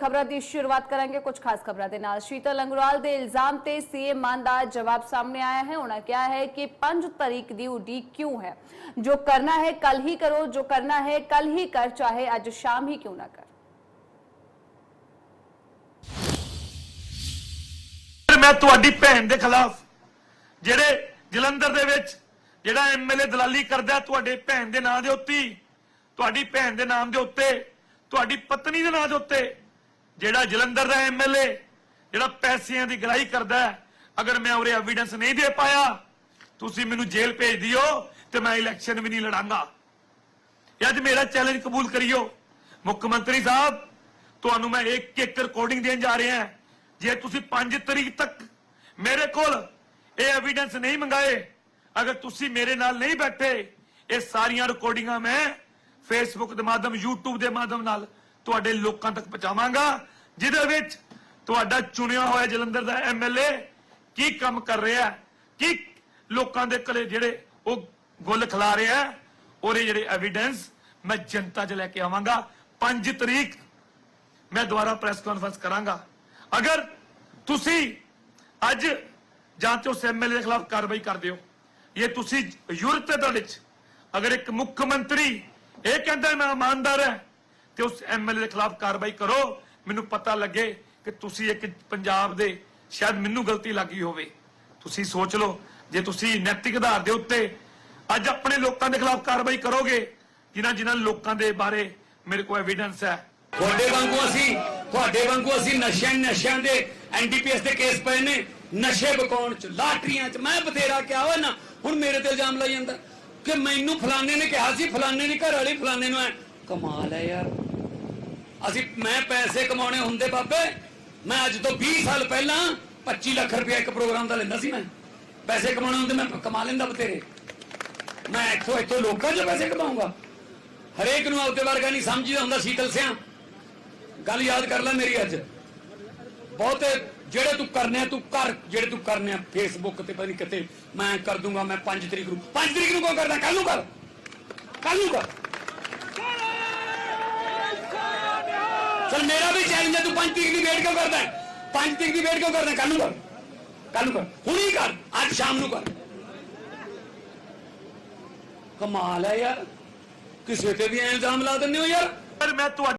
ਖਬਰਾਂ ਦੀ ਸ਼ੁਰੂਆਤ ਕਰਾਂਗੇ। ਕੁਝ ਖਾਸ ਖਬਰਾਂ ਦੇ ਨਾਲ ਸ਼ੀਤਲ ਅੰਗਰਾਲ ਦੇ ਇਲਜ਼ਾਮ ਤੇ ਸੀਐਮ ਮਾਨ ਦਾ ਜਵਾਬ ਸਾਹਮਣੇ ਆਇਆ ਹੈ। ਉਹਨਾਂ ਕਿਹਾ ਹੈ ਕਿ 5 ਤਾਰੀਖ ਦੀ ਉਡੀਕ ਕਿਉਂ ਹੈ? ਜੋ ਕਰਨਾ ਹੈ, ਕੱਲ ਹੀ ਕਰੋ। ਜੋ ਕਰਨਾ ਹੈ, ਕੱਲ ਹੀ ਕਰ। ਚਾਹੇ ਅੱਜ ਸ਼ਾਮ ਹੀ ਕਿਉਂ ਨਾ ਕਰ। ਮੈਂ ਤੁਹਾਡੀ ਭੈਣ ਦੇ ਖਿਲਾਫ ਜਿਹੜੇ ਜਲੰਧਰ ਦੇ ਵਿੱਚ ਜਿਹੜਾ ਐਮਐਲਏ ਦਲਾਲੀ ਕਰਦਾ ਤੁਹਾਡੇ ਭੈਣ ਦੇ ਨਾਂ ਦੇ ਉੱਤੇ, ਤੁਹਾਡੀ ਭੈਣ ਦੇ ਨਾਮ ਦੇ ਉੱਤੇ, ਤੁਹਾਡੀ ਪਤਨੀ ਦੇ ਨਾਂ ਦੇ ਉੱਤੇ ਜਿਹੜਾ ਜਲੰਧਰ ਦਾ ਐਮਐਲਏ ਜਿਹੜਾ ਪੈਸਿਆਂ ਦੀ ਗਰਾਈ ਕਰਦਾ ਅਗਰ ਮੈਂ ਉਰੇ ਐਵੀਡੈਂਸ ਨਹੀਂ ਦੇ ਪਾਇਆ, ਤੁਸੀਂ ਮੈਨੂੰ ਜੇਲ੍ਹ ਭੇਜ ਦਿਓ ਤੇ ਮੈਂ ਇਲੈਕਸ਼ਨ ਵੀ ਨਹੀਂ ਲੜਾਂਗਾ। ਅੱਜ ਮੇਰਾ ਚੈਲੰਜ ਕਬੂਲ ਕਰਿਓ। ਮੁੱਖ ਮੰਤਰੀ ਸਾਹਿਬ, ਤੁਹਾਨੂੰ ਮੈਂ ਇੱਕ ਇੱਕ ਰਿਕਾਰਡਿੰਗ ਦੇਣ ਜਾ ਰਿਹਾ ਜੇ ਤੁਸੀਂ 5 ਤਰੀਕ ਤੱਕ ਮੇਰੇ ਕੋਲ ਇਹ ਐਵੀਡੈਂਸ ਨਹੀਂ ਮੰਗਾਏ, ਅਗਰ ਤੁਸੀਂ ਮੇਰੇ ਨਾਲ ਨਹੀਂ ਬੈਠੇ, ਇਹ ਸਾਰੀਆਂ ਰਿਕਾਰਡਿੰਗਾਂ ਮੈਂ ਫੇਸਬੁੱਕ ਦੇ ਮਾਧਿਅਮ, YouTube ਦੇ ਮਾਧਿਅਮ ਨਾਲ ਤੁਹਾਡੇ ਲੋਕਾਂ ਤੱਕ ਪਹੁੰਚਾਵਾਂਗਾ। ਜਿਹਦੇ ਵਿੱਚ ਤੁਹਾਡਾ ਚੁਣਿਆ ਹੋਇਆ ਜਲੰਧਰ ਦਾ ਐਮਐਲਏ ਕੀ ਕੰਮ ਕਰ ਰਿਹਾ? ਕੀ ਲੋਕਾਂ ਦੇ ਕੋਲੇ ਜਿਹੜੇ ਉਹ ਗੁੱਲ ਖਿਲਾ ਰਿਹਾ? ਹੈ ਜਿਹੜੇ ਐਵੀਡੈਂਸ ਮੈਂ ਜਨਤਾ 'ਚ ਲੈ ਕੇ ਆਵਾਂਗਾ। 5 ਤਰੀਕ ਮੈਂ ਦੁਬਾਰਾ ਪ੍ਰੈਸ ਕਾਨਫਰੰਸ ਕਰਾਂਗਾ। ਅਗਰ ਤੁਸੀਂ ਅੱਜ ਜਾਂ ਤੇ ਉਸ ਐਮਐਲਏ ਦੇ ਖਿਲਾਫ ਕਾਰਵਾਈ ਕਰਦੇ ਹੋ। ਇਹ ਤੁਸੀਂ ਯੂਰਪ ਤੇ ਤੁਹਾਡੇ 'ਚ ਅਗਰ ਇੱਕ ਮੁੱਖ ਮੰਤਰੀ ਇਹ ਕਹਿੰਦਾ ਮੈਂ ਇਮਾਨਦਾਰ ਹੈ ਤੇ ਉਸ ਐਮਐਲਏ ਦੇ ਖਿਲਾਫ ਕਾਰਵਾਈ ਕਰੋ ਮੈਨੂੰ ਪਤਾ ਲੱਗੇ ਕਿ ਤੁਸੀਂ ਇੱਕ ਪੰਜਾਬ ਦੇ, ਸ਼ਾਇਦ ਮੈਨੂੰ ਗਲਤੀ ਲੱਗੀ ਹੋਵੇ। ਤੁਸੀਂ ਸੋਚ ਲਓ, ਜੇ ਤੁਸੀਂ ਨੈਤਿਕ ਆਧਾਰ ਦੇ ਉੱਤੇ ਅੱਜ ਆਪਣੇ ਲੋਕਾਂ ਦੇ ਖਿਲਾਫ ਕਾਰਵਾਈ ਕਰੋਗੇ, ਜਿਨ੍ਹਾਂ ਜਿਨ੍ਹਾਂ ਲੋਕਾਂ ਦੇ ਬਾਰੇ ਮੇਰੇ ਕੋਲ ਐਵੀਡੈਂਸ ਹੈ। ਤੁਹਾਡੇ ਵਾਂਗੂ ਅਸੀਂ, ਤੁਹਾਡੇ ਵਾਂਗੂ ਅਸੀਂ ਨਸ਼ਿਆਂ ਨਸ਼ਿਆਂ ਦੇ ਐਨਡੀਪੀਐਸ ਦੇ ਕੇਸ ਪਏ ਨੇ, ਨਸ਼ੇ ਬਕਾਉਣ ਚ, ਲਾਟਰੀਆਂ ਚ, ਮੈਂ ਬਥੇਰਾ ਕਿਹਾ ਹੋਇਆ ਨਾ, ਹੁਣ ਮੇਰੇ ਤੇ ਇਲਜ਼ਾਮ ਲਾਈ ਜਾਂਦਾ। ਕਿ ਮੈਨੂੰ ਫਲਾਣੇ ਨੇ ਕਿਹਾ ਸੀ, ਫਲਾਣੇ ਦੀ ਘਰ ਵਾਲੀ ਫਲਾਣੇ ਨੂੰ ਐ, ਕਮਾਲ ਹੈ ਯਾਰ। ਅਸੀਂ ਮੈਂ ਪੈਸੇ ਕਮਾਉਣੇ ਹੁੰਦੇ ਬਾਬੇ। ਮੈਂ ਅੱਜ ਤੋਂ 20 ਸਾਲ ਪਹਿਲਾਂ 25 ਲੱਖ ਰੁਪਏ ਇੱਕ ਪ੍ਰੋਗਰਾਮ ਦਾ ਲੈਂਦਾ ਸੀ ਮੈਂ। ਪੈਸੇ ਕਮਾਉਣੇ ਹੁੰਦੇ, ਮੈਂ ਕਮਾ ਲੈਂਦਾ ਬਤੇਰੇ ਮੈਂ ਇੱਥੋਂ ਇੱਥੋਂ ਲੋਕਾਂ 'ਚ ਪੈਸੇ ਕਮਾਉਂਗਾ ਹਰੇਕ ਨੂੰ ਆਪਦੇ ਵਰਗਾ ਨਹੀਂ ਸਮਝੀਦਾ ਹੁੰਦਾ ਸ਼ੀਤਲ ਸਿਆ। ਗੱਲ ਯਾਦ ਕਰ ਲੈ ਮੇਰੀ ਅੱਜ। ਬਹੁਤੇ ਜਿਹੜੇ ਤੂੰ ਕਰਨੇ ਤੂੰ ਕਰ। ਜਿਹੜੇ ਤੂੰ ਕਰਨੇ ਆ ਫੇਸਬੁੱਕ ਤੇ ਪਤਾ ਨਹੀਂ ਕਿਤੇ ਮੈਂ ਕਰ ਦੂੰਗਾ, ਮੈਂ 5 ਤਰੀਕ ਨੂੰ 5 ਤਰੀਕ ਨੂੰ ਕੋ ਕਰਦਾ? ਕੱਲ ਨੂੰ ਕਰ। ਕੱਲ ਨੂੰ ਕਰ। ਚਲ ਮੇਰਾ ਵੀ ਚੈਲੰਜ ਹੈ, ਤੂੰ 5 ਤਰੀਕ ਦੀ ਵੇਟ ਕਿਉਂ ਕਰਦਾ 5 ਤਰੀਕ ਦੀ ਵੇਟ ਕਿਉਂ ਕਰਦਾ ਕੱਲ ਨੂੰ ਕਰ ਕੱਲ ਨੂੰ ਕਰ, ਹੁਣੀ ਕਰ, ਅੱਜ ਸ਼ਾਮ ਨੂੰ ਕਰ। ਕਮਾਲ ਹੈ ਯਾਰ, ਕਿਸੇ ਤੇ ਵੀ ਇਲਜ਼ਾਮ ਲਾ ਦਿੰਦੇ ਹੋ ਯਾਰ। ਪਰ ਮੈਂ ਤੁਹਾਡੇ